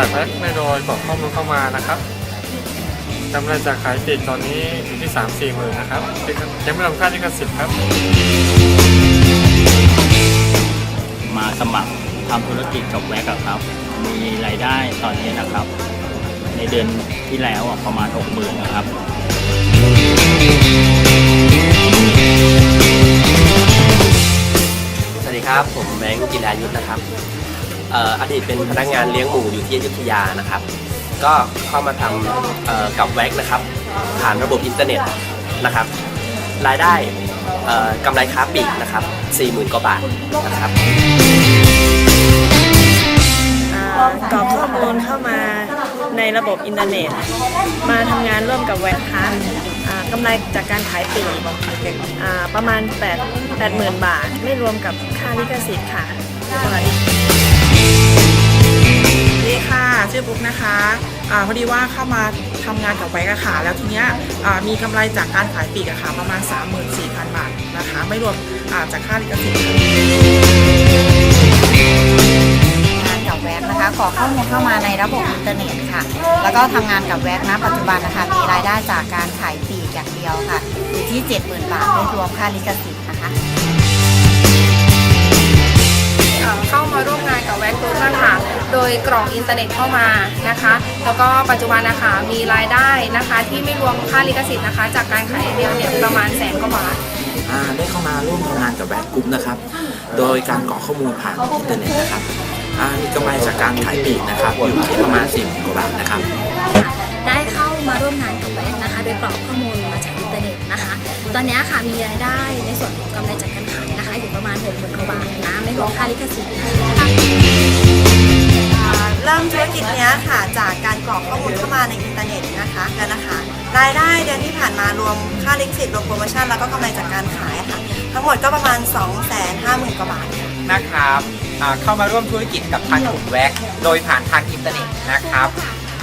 อยกรอกข้อมูลเข้ามานะครับกำไรจากขายปลีกตอนนี้อยู่ที่ 3 4หมื่นนะครับยังไม่รวมค่าลิขสิทธิ์ครับ มาสมัครทำธุรกิจกับแว็กอะครับ มีรายได้ตอนนี้นะครับ ในเดือนที่แล้วอะประมาณ 6 0,000นะครับสวัสดีครับ ผมแบงค์จิรายุทธนะครับเอ่ออดีตเป็นพนักงานเลี้ยงหมูอยู่ที่อยุธยานะครับ ก็เข้ามาทำกับแว็กนะครับ ผ่านระบบอินเทอร์เน็ตนะครับ รายได้กำไรค้าปลีกนะครับ40,000กว่าบาทนะครับกรอกข้อมูลเข้ามาในระบบอินเทอร์เน็ต มาทำงานร่วมกับแวนค้าอ่ากำไรจากการขายปลีกประมาณ 8 8 0,000 บาท ไม่รวมกับค่าลิขสิทธิ์ค่ะ ดีค่ะชื่อบุ๊กนะคะอาพอดีว่าเข้ามาทำงานกับไว้กะค่ะแล้วทีเนี้ยอ่ามีกำไรจากการขายปีกอะค่ะประมาณ 34,000 บาทนะคะ ไม่รวมอ่าจากค่าลิขสิทธิ์งานกับแว็กนะคะ ขอข้อมูลเข้ามาในระบบอินเทอร์เน็ตค่ะ แล้วก็ทำงานกับแว็กนะปัจจุบันนะคะมีรายได้จากการขายปีกอย่างเดียวค่ะอยู่ที่ 70,000 บาทไม่รวมค่าลิขสิทธิ์นะคะ เอ่อเข้ามาร่วมงานกับแวนกรุ๊ปนะคะโดยกรอกอินเทอร์เน็ตเข้ามานะคะ แล้วก็ปัจจุบันนะคะมีรายได้นะคะที่ไม่รวมค่าลิขสิทธิ์นะคะ จากการขายอย่างเดียวเนี่ยประมาณแสนกว่าบาท อ่าได้เข้ามาร่วมทำงานกับแบงก์กรุ๊ปนะครับ โดยการกรอกข้อมูลผ่านอินเทอร์เน็ตนะครับอ่ามีกำไรจากการขายปลีกนะครับอยู่ที่ประมาณ4 0 0 0กว่าบาทนะครับ ได้เข้ามาร่วมงานกับแว็กนะคะ โดยกรอกข้อมูลมาจากอินเทอร์เน็ตนะคะ ตอนนี้ค่ะมีรายได้ในส่วนของกำไรจากการ ณ6 0 0 0 0กว่าบาทนะไม่รวมค่าลิขสิทธิ์เริ่มธุรกิจเนี้ยค่ะจากการกรอกข้อมูลเข้ามาในอินเทอร์เน็ตนะคะแล้วนะคะรายได้เดือนที่ผ่านมารวมค่าลิขสิทธิ์รวมโปรโมชั่นแล้วก็กำไรจากการขายค่ะ ทั้งหมดก็ประมาณ 2 5 0 0 0 0กว่าบาทค่ะ นะครับอ่าเข้ามาร่วมธุรกิจกับทางกลุ่มแว็กโดยผ่านทางอินเทอร์เน็ตนะครับ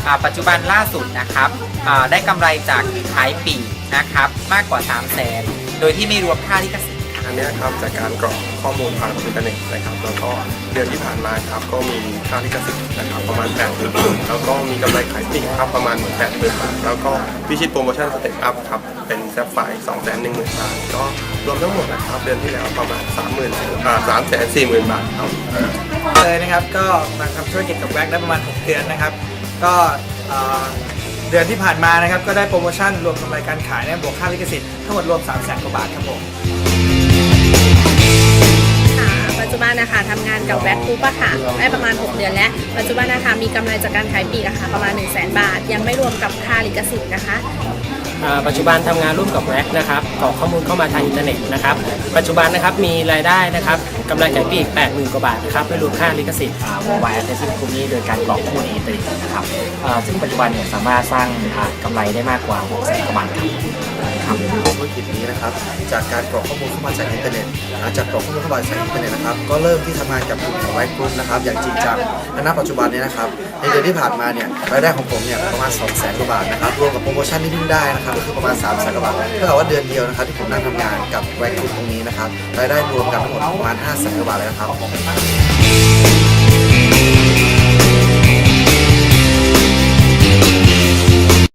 อ่าปัจจุบันล่าสุดนะครับอ่าได้กำไรจากขายปีกนะครับมากกว่า 3 0 0 0 0 0 โดยที่ไม่รวมค่าลิขสิทธิ์ อันนี้ครับจากการกรอกข้อมูลผ่านอินเทอร์เน็ตนะครับแล้วก็เดือนที่ผ่านมาครับก็มีค่าลิขสิทธิ์นะครับประมาณ8ปดหมื่นแล้วก็มีกำไรขายปลีกครับประมาณเหมือนแปดหมื่นบาทแล้วก็พิชิตโปรโมชั่นสเต็ปอัพครับเป็นแซฟไฟสองแสนหนึ่งหมื่นบาทก็รวมทั้งหมดนะครับเดือนที่แล้วประมาณสามหมื่นอ่าสามแสนสี่หมื่นบาทครับเลยนะครับก็มาทำธุรกิจกับแว็กได้ประมาณ 6 เดือนนะครับ ก็เดือนที่ผ่านมานะครับก็ได้โปรโมชั่นรวมกำไรการขายเนี่ยบวกค่าลิขสิทธิ์ทั้งหมดรวม3 0 0 0 0 0กว่าบาทครับผม จจุบันนะคะทำงานกับแว็กคูปะค่ะได้ประมาณ 6 เดือนแล้ว ปัจจุบันนะคะมีกำไรจากการขายปีกอะค่ะประมาณ 1 0 0 0 0แบาท ยังไม่รวมกับค่าลิขสิทธิ์นะคะอ่าปัจจุบันทำงานร่วมกับแว็กนะครับกรอกข้อมูลเข้ามาทางอินเทอร์เน็ตนะครับ ปัจจุบันนะครับมีรายได้นะครับกำไรขายปลีก80,000กว่าบาทนะครับไม่รวมค่าลิขสิทธิ์โมบายแอสเซสซิ่งกลุ่มนี้โดยการกรอกข้อมูลในอินเทอร์เน็ตนะครับอ่าซึ่งปัจจุบันเนี่ยสามารถสร้างอ่ากำไรได้มากกว่า6แสนกว่าบาทครับ ครับธุรกิจนี้นะครับ จากการกรอกข้อมูลเข้ามาจากอินเทอร์เน็ตหลังจากกรอกข้อมูลเข้ามาจากอินเทอร์เน็ตนะครับ ก็เริ่มที่ทำงานกับกลุ่มของไวกรุ๊ปนะครับ อย่างจริงจังและณปัจจุบันนี้นะครับ ในเดือนที่ผ่านมาเนี่ย รายได้ของผมเนี่ยประมาณ2 0 0 0 0 0กว่าบาทนะครับ รวมกับโปรโมชั่นที่เพิ่งได้นะครับ ก็คือประมาณ3 0 0 0 0 0กว่าบาทถ้าเกิดว่าเดือนเดียวนะครับที่ผมนั่งทำงานกับไวกรุ๊ปตรงนี้นะครับ รายได้รวมกันทั้งหมดประมาณ5 0 0 0 0 0กว่าบาทเลยนะครับ